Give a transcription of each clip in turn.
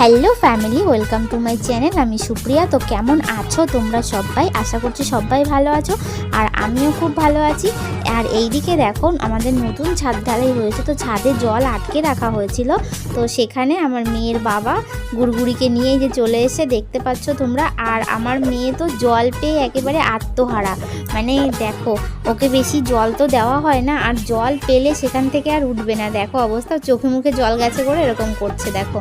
Hello family, welcome to my channel. আমি সুপ্রিয়া। তো কেমন আছো তোমরা সবাই? আশা করছি সবাই ভালো আছো আর আমিও খুব ভালো আছি। আর এইদিকে দেখো, আমাদের নতুন ছাদ ঢালাই হয়েছে। তো ছাদে জল আটকে রাখা হয়েছিল। তো সেখানে আমার মেয়ের বাবা গুড়গুড়িকে নিয়ে যে চলে এসে দেখতে পাচ্ছ তোমরা। আর আমার মেয়ে তো জল পেয়ে একেবারে আত্মহারা। মানে দেখো, ওকে বেশি জল তো দেওয়া হয় না। আর জল পেলে সেখান থেকে আর উঠবে না। দেখো অবস্থা, চোখে মুখে জল গেছে করে এরকম করছে, দেখো।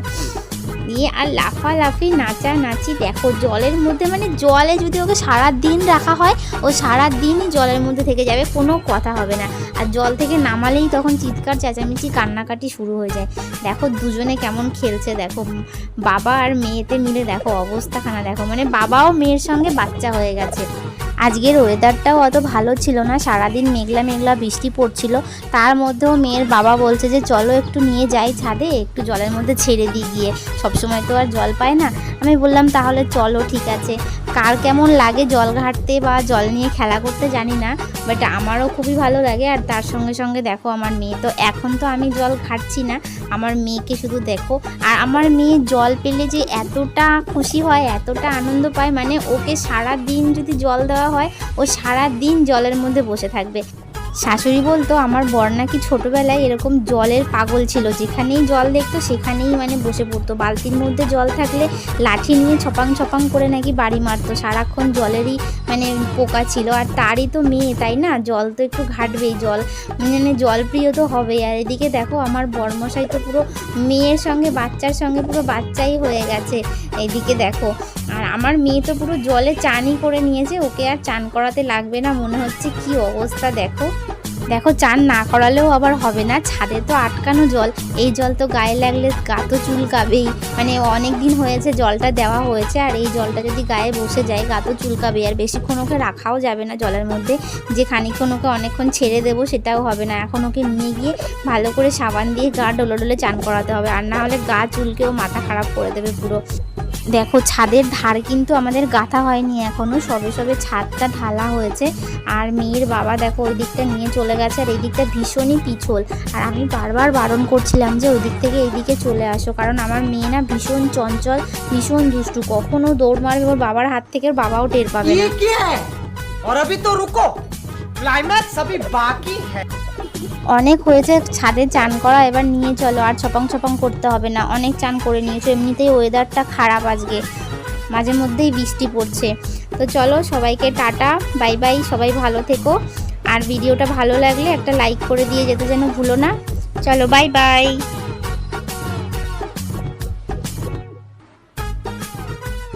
দিয়ে আর লাফালাফি নাচা নাচি দেখো জলের মধ্যে মানে জলে যদি ওকে দিন রাখা হয়, ও সারা দিনই জলের মধ্যে থেকে যাবে, কোনো কথা হবে না। আর জল থেকে নামালেই তখন চিৎকার, চেঁচামেচি, কান্নাকাটি শুরু হয়ে যায়। দেখো দুজনে কেমন খেলছে, দেখো। বাবা আর মেয়েতে মিলে দেখো অবস্থাখানা, দেখো। মানে বাবাও মেয়ের সঙ্গে বাচ্চা হয়ে গেছে। আজকের ওয়েদারটাও অত ভালো ছিল না। সারাদিন মেঘলা মেঘলা বৃষ্টি পড়ছিল। তার মধ্যেও মেয়ের বাবা বলছে যে, চলো একটু নিয়ে যাই ছাদে, একটু জলের মধ্যে ছেড়ে দিই গিয়ে। সবসময় তো আর জল পায় না। আমি বললাম, তাহলে চলো, ঠিক আছে। কার কেমন লাগে জল ঘাটতে বা জল নিয়ে খেলা করতে জানি না বাট আমারও খুবই ভালো লাগে। আর তার সঙ্গে সঙ্গে দেখো, আমার মেয়ে তো এখন তো আমি জল ঘাটছি না, আমার মেয়েকে শুধু দেখো। আর আমার মেয়ে জল পেলে যে এতটা খুশি হয়, এতটা আনন্দ পায় মানে ওকে সারা দিন যদি জল দেওয়া হয়, ও সারা দিন জলের মধ্যে বসে থাকবে। শাশুড়ি বলতো, আমার বর নাকি ছোটোবেলায় এরকম জলের পাগল ছিল। যেখানেই জল দেখতো, সেখানেই মানে বসে পড়তো। বালতির মধ্যে জল থাকলে লাঠি নিয়ে ছপাং ছপাং করে নাকি বাড়ি মারতো। সারাক্ষণ জলেরই মানে পোকা ছিল। আর তারই তো মেয়ে, তাই না? জল তো একটু ঘাটবেই, জল মানে জল প্রিয় তো হবেই। আর এদিকে দেখো, আমার বরমশাই তো পুরো মেয়ের সঙ্গে, বাচ্চার সঙ্গে পুরো বাচ্চাই হয়ে গেছে। এইদিকে দেখো, আর আমার মেয়ে তো পুরো জলে চানই করে নিয়েছে। ওকে আর চান করাতে লাগবে না। মনে হচ্ছে কি অবস্থা, দেখো। দেখো, চান না করালেও আবার হবে না। ছাদে তো আটকানো জল। এই জল তো গায়ে লাগলে গা তো চুলকাবেই। মানে অনেক দিন হয়েছে জলটা দেওয়া হয়েছে, আর এই জলটা যদি গায়ে বসে যায়, গা তো চুলকাবে আর বেশিক্ষণ ওকে রাখাও যাবে না জলের মধ্যে। যে খানিকক্ষণ ওকে অনেকক্ষণ ছেড়ে দেবো, সেটাও হবে না। এখন ওকে নিয়ে গিয়ে ভালো করে সাবান দিয়ে গা ডলে ডলে চান করাতে হবে। আর না হলে গা চুলকেও মাথা খারাপ করে দেবে পুরো। দেখো ছাদের ধার কিন্তু আমাদের গাঁথা হয়নি এখনো সবে সবে ছাদটা ঢালা হয়েছে আর মেয়ের বাবা দেখো ওই দিকটা নিয়ে চলে গেছে আর এই দিকটা ভীষণই পিছল আর আমি বারবার বারণ করছিলাম যে ওই দিক থেকে এই দিকে চলে আসো কারণ আমার মেয়ে না ভীষণ চঞ্চল ভীষণ দুষ্টু কখনো দৌড় মারবে ওর বাবার হাত থেকে ওর বাবাও টের পাবে না ये क्या है और अभी तो रुको অনেক হয়েছে, ছাদে চান করা, এবার নিয়ে চলো, আর ছপাং ছপাং করতে হবে না। অনেক চান করে নিয়েছো, এমনিতেই ওয়েদারটা খারাপ আজকে। মাঝে মধ্যেই বৃষ্টি পড়ছে। তো চলো, সবাইকে টাটা, বাই বাই, সবাই ভালো থেকো। আর ভিডিওটা ভালো লাগলে একটা লাইক করে দিয়ে যেতে যেন ভুলো না। চলো, বাই বাই।